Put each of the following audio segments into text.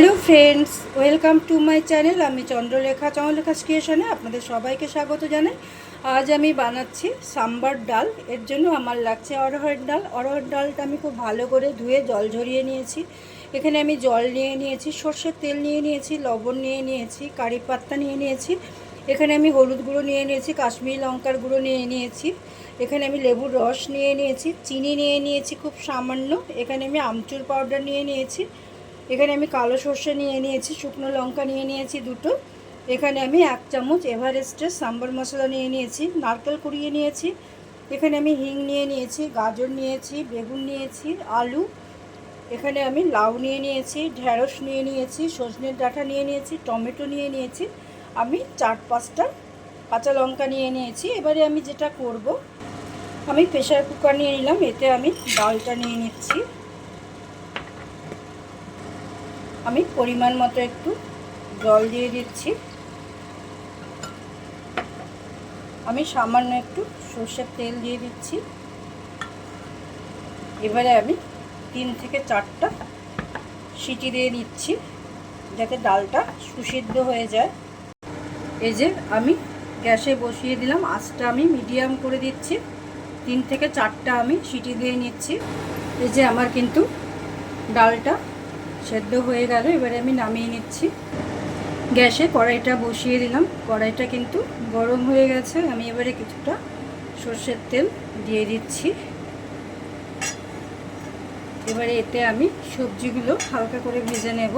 Hello friends welcome to my channel আমি চন্দ্রলেখা চন্দ্রলেখা ক্রিয়েশনে আপনাদের সবাইকে স্বাগত জানাই। আজ আমি বানাচ্ছি সাম্বার ডাল। এর জন্য আমার লাগছে অরহর ডাল। অরহর ডালটা আমি খুব ভালো করে ধুয়ে জল ঝরিয়ে নিয়েছি। এখানে আমি জল নিয়ে নিয়েছি, সর্ষের তেল নিয়ে নিয়েছি, লবণ নিয়ে নিয়েছি, কারি পাত্তা নিয়ে নিয়েছি। এখানে আমি হলুদ গুঁড়ো নিয়ে নিয়েছি, কাশ্মীরি লঙ্কার গুঁড়ো নিয়ে নিয়েছি। এখানে আমি লেবুর রস নিয়ে নিয়েছি, চিনি নিয়ে নিয়েছি খুব সামান্য। এখানে আমি আমচুর পাউডার নিয়ে নিয়েছি। এখানে আমি কালো সর্ষে নিয়ে নিয়েছি, শুকনো লঙ্কা নিয়ে নিয়েছি দুটো। এখানে আমি এক চামচ এভারেস্টের সাম্বার মশলা নিয়ে নিয়েছি, নারকেল কুড়িয়ে নিয়েছি। এখানে আমি হিং নিয়ে নিয়েছি, গাজর নিয়েছি, বেগুন নিয়েছি, আলু। এখানে আমি লাউ নিয়ে নিয়েছি ঢ্যাঁড়স নিয়ে নিয়েছি, সজনের ডাঁটা নিয়ে নিয়েছি, টমেটো নিয়ে নিয়েছি। আমি চার পাঁচটা কাঁচা লঙ্কা নিয়ে নিয়েছি। এবারে আমি যেটা করব, আমি প্রেশার কুকার নিয়ে নিলাম, এতে আমি ডালটা নিয়ে নিচ্ছি। আমি পরিমাণ মতো একটু জল দিয়ে দিচ্ছি। আমি সামান্য একটু সর্ষের তেল দিয়ে দিচ্ছি। এবারে আমি তিন থেকে চারটা সিটি দিয়ে দিচ্ছি যাতে ডালটা সুসিদ্ধ হয়ে যায়। এই যে আমি গ্যাসে বসিয়ে দিলাম, আঁচটা আমি মিডিয়াম করে দিচ্ছি। তিন থেকে চারটা আমি সিটি দিয়ে নিচ্ছি। এই যে আমার কিন্তু ডালটা সেদ্ধ হয়ে গেল, এবারে আমি নামিয়ে নিচ্ছি। গ্যাসে কড়াইটা বসিয়ে দিলাম। কড়াইটা কিন্তু গরম হয়ে গেছে। আমি এবারে কিছুটা সর্ষের তেল দিয়ে দিচ্ছি। এবারে এতে আমি সবজিগুলো হালকা করে ভেজে নেব।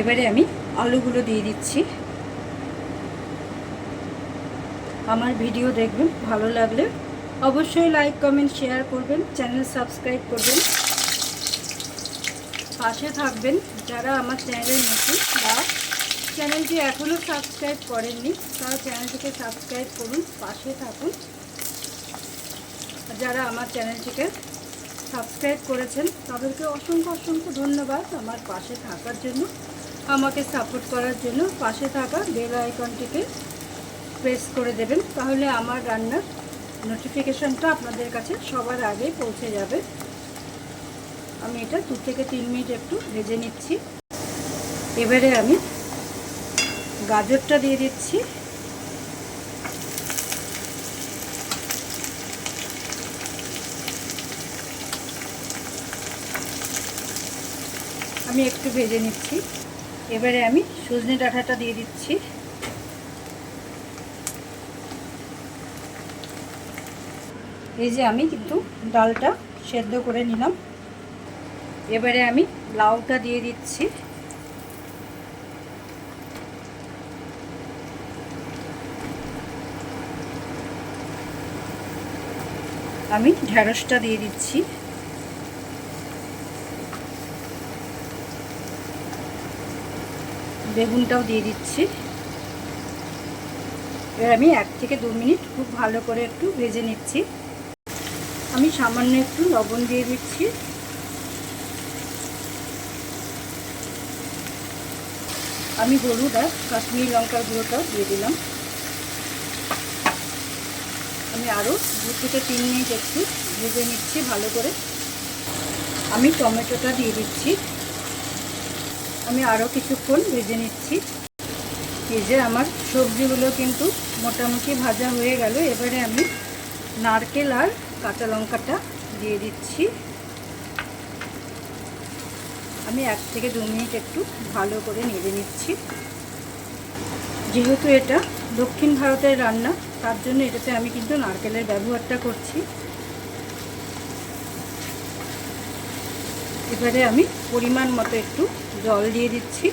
এবারে আমি আলুগুলো দিয়ে দিচ্ছি। আমার ভিডিও দেখবেন ভালো লাগলে অবশ্যই লাইক, কমেন্ট, শেয়ার করবেন, চ্যানেল সাবস্ক্রাইব করবেন। পাশে থাকবেন যারা আমার চ্যানেলের নতুন বা চ্যানেলটি এখনও সাবস্ক্রাইব করেননি, তারা চ্যানেলটিকে সাবস্ক্রাইব করুন, পাশে থাকুন। যারা আমার চ্যানেলটিকে সাবস্ক্রাইব করেছেন, তাদেরকে অসংখ্য অসংখ্য ধন্যবাদ আমার পাশে থাকার জন্য, আমাকে সাপোর্ট করার জন্য। পাশে থাকা বেল আইকনটিকে প্রেস করে দেবেন, তাহলে আমার রান্নার নোটিফিকেশানটা আপনাদের কাছে সবার আগে পৌঁছে যাবে। আমি এটা দু থেকে তিন মিনিট একটু ভেজে নিচ্ছি। এবারে আমি গাজরটা দিয়ে দিচ্ছি। আমি একটু ভেজে নিচ্ছি। এবারে আমি সজনে ডাঁটাটা দিয়ে দিচ্ছি। এই যে আমি কিন্তু ডালটা সেদ্ধ করে নিলাম। এবারে আমি লাউটা দিয়ে দিচ্ছি। আমি ঢ্যাঁড়সটা দিয়ে দিচ্ছি। বেগুনটাও দিয়ে দিচ্ছি। এবার আমি এক থেকে দু মিনিট খুব ভালো করে একটু ভেজে নিচ্ছি। আমি সামান্য একটু লবণ দিয়ে দিচ্ছি। আমি হলুদ আর কাশ্মীরি লঙ্কার গুঁড়োটাও দিয়ে দিলাম। আমি আরও দু থেকে তিন মিনিট একটু ভেজে নিচ্ছি ভালো করে। আমি টমেটোটা দিয়ে দিচ্ছি। আমি আরও কিছুক্ষণ ভেজে নিচ্ছি। এই যে আমার সবজিগুলো কিন্তু মোটামুটি ভাজা হয়ে গেল। এবারে আমি নারকেল আর কাঁচা লঙ্কাটা দিয়ে দিচ্ছি। আমি এক থেকে দু মিনিট একটু ভালো করে নেড়ে নিচ্ছি। যেহেতু এটা দক্ষিণ ভারতের রান্না, তার জন্য এটাতে আমি কিন্তু নারকেলের ব্যবহারটা করছি। এবারে আমি পরিমাণ মতো একটু জল দিয়ে দিচ্ছি।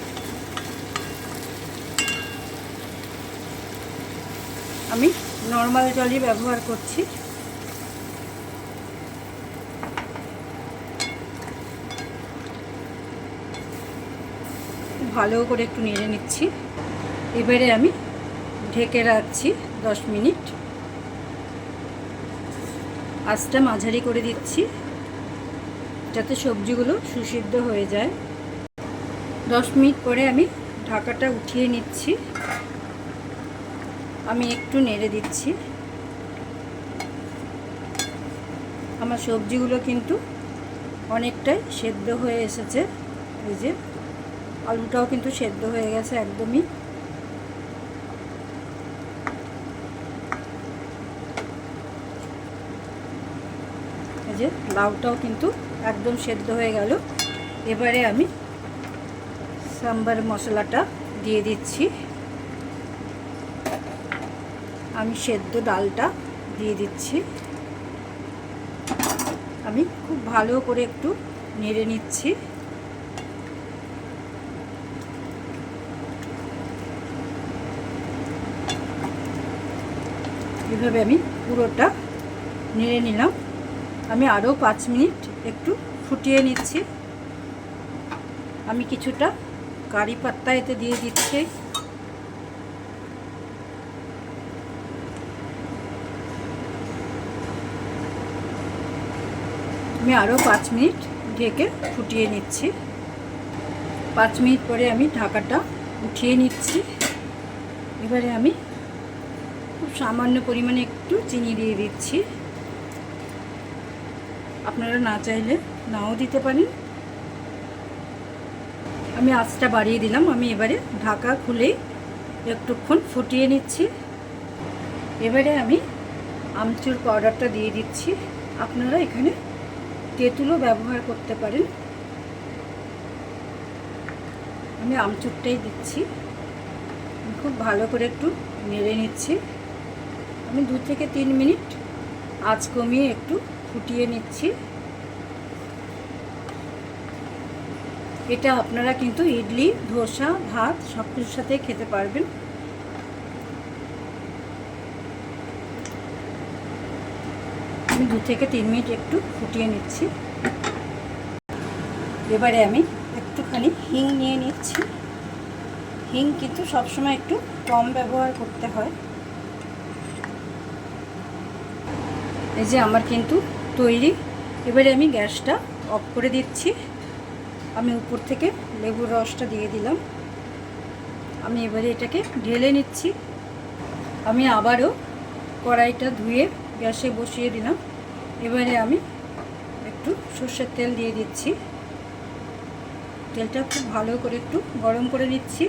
আমি নর্মাল জলই ব্যবহার করছি। ভালো করে একটু নেড়ে নিচ্ছি। এবারে আমি ঢেকে রাখছি দশ মিনিট। আঁচটা মাঝারি করে দিচ্ছি, যাতে সবজিগুলো সুসিদ্ধ হয়ে যায়। দশ মিনিট পরে আমি ঢাকাটা উঠিয়ে নিচ্ছি। আমি একটু নেড়ে দিচ্ছি। আমার সবজিগুলো কিন্তু অনেকটাই সেদ্ধ হয়ে এসেছে। এই যে আলুটাও কিন্তু সেদ্ধ হয়ে গেছে একদমই। যে লাউটাও কিন্তু একদম সেদ্ধ হয়ে গেল। এবারে আমি সাম্বার মশলাটা দিয়ে দিচ্ছি। আমি সেদ্ধ ডালটা দিয়ে দিচ্ছি। আমি খুব ভালো করে একটু নেড়ে নিচ্ছি। এভাবে আমি পুরোটা নেড়ে নিলাম। আমি আরও পাঁচ মিনিট একটু ফুটিয়ে নিচ্ছি। আমি কিছুটা কারি পাত্তা এতে দিয়ে দিচ্ছি। আমি আরও পাঁচ মিনিট ঢেকে ফুটিয়ে নিচ্ছি। পাঁচ মিনিট পরে আমি ঢাকাটা উঠিয়ে নিচ্ছি। এবারে আমি খুব সামান্য পরিমাণে একটু চিনি দিয়ে দিচ্ছি। আপনারা না চাইলে নাও দিতে পারেন। আমি আঁচটা বাড়িয়ে দিলাম। আমি এবারে ঢাকা খুলে একটুক্ষণ ফুটিয়ে নিচ্ছি। এবারে আমি আমচুর পাউডারটা দিয়ে দিচ্ছি। আপনারা এখানে তেঁতুলও ব্যবহার করতে পারেন। আমি আমচুরটাই দিচ্ছি। খুব ভালো করে একটু নেড়ে নিচ্ছি। আমি দু থেকে তিন মিনিট আঁচ কমিয়ে একটু ফুটিয়ে নিচ্ছি। এটা আপনারা কিন্তু ইডলি, ধোসা, ভাত সব কিছুর সাথে খেতে পারবেন। আমি দু থেকে তিন মিনিট একটু ফুটিয়ে নিচ্ছি। এবারে আমি একটুখানি হিং নিয়ে নিচ্ছি। হিং কিন্তু সবসময় একটু কম ব্যবহার করতে হয়। এই যে আমার কিন্তু তৈরি। এবারে আমি গ্যাসটা অফ করে দিচ্ছি। আমি উপর থেকে লেবুর রসটা দিয়ে দিলাম। আমি এবারে এটাকে ঢেলে নিচ্ছি। আমি আবারও কড়াইটা ধুয়ে গ্যাসে বসিয়ে দিলাম। এবারে আমি একটু সর্ষের তেল দিয়ে দিচ্ছি। তেলটা খুব ভালো করে একটু গরম করে নিচ্ছি।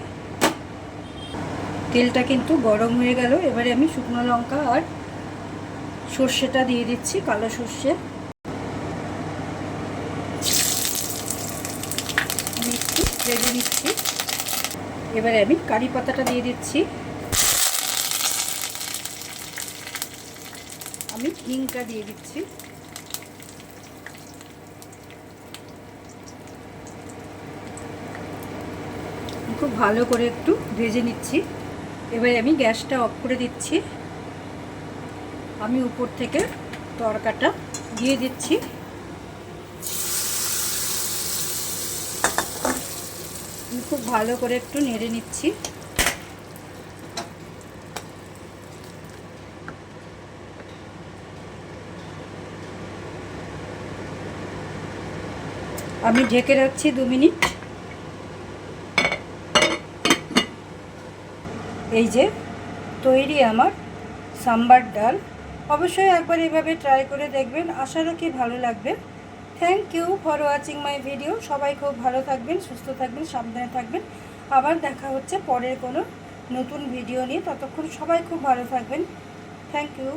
তেলটা কিন্তু গরম হয়ে গেল। এবারে আমি শুকনো লঙ্কা আর সর্ষেটা দিয়ে দিচ্ছি, কালো সর্ষে। একটু ভেজে নিচ্ছি। এবারে আমি কারি পাতাটা দিয়ে দিচ্ছি। আমি হিংটা দিয়ে দিচ্ছি। খুব ভালো করে একটু ভেজে নিচ্ছি। এবারে আমি গ্যাসটা অফ করে দিচ্ছি। আমি উপর থেকে তরকাটা দিয়ে দিচ্ছি। আমি খুব ভালো করে একটু নেড়ে নিচ্ছি। আমি ঢেকে রাখছি দু মিনিট। এই যে তৈরি আমার সাম্বার ডাল। অবশ্যই একবার এভাবে ট্রাই করে দেখবেন। আশা রাখি ভালো লাগবে। Thank you for watching my video সবাই খুব ভালো থাকবেন, সুস্থ থাকবেন, সাবধানে থাকবেন। আবার দেখা হচ্ছে পরের কোনো নতুন ভিডিও নিয়ে। ততক্ষণ সবাই খুব ভালো থাকবেন। Thank you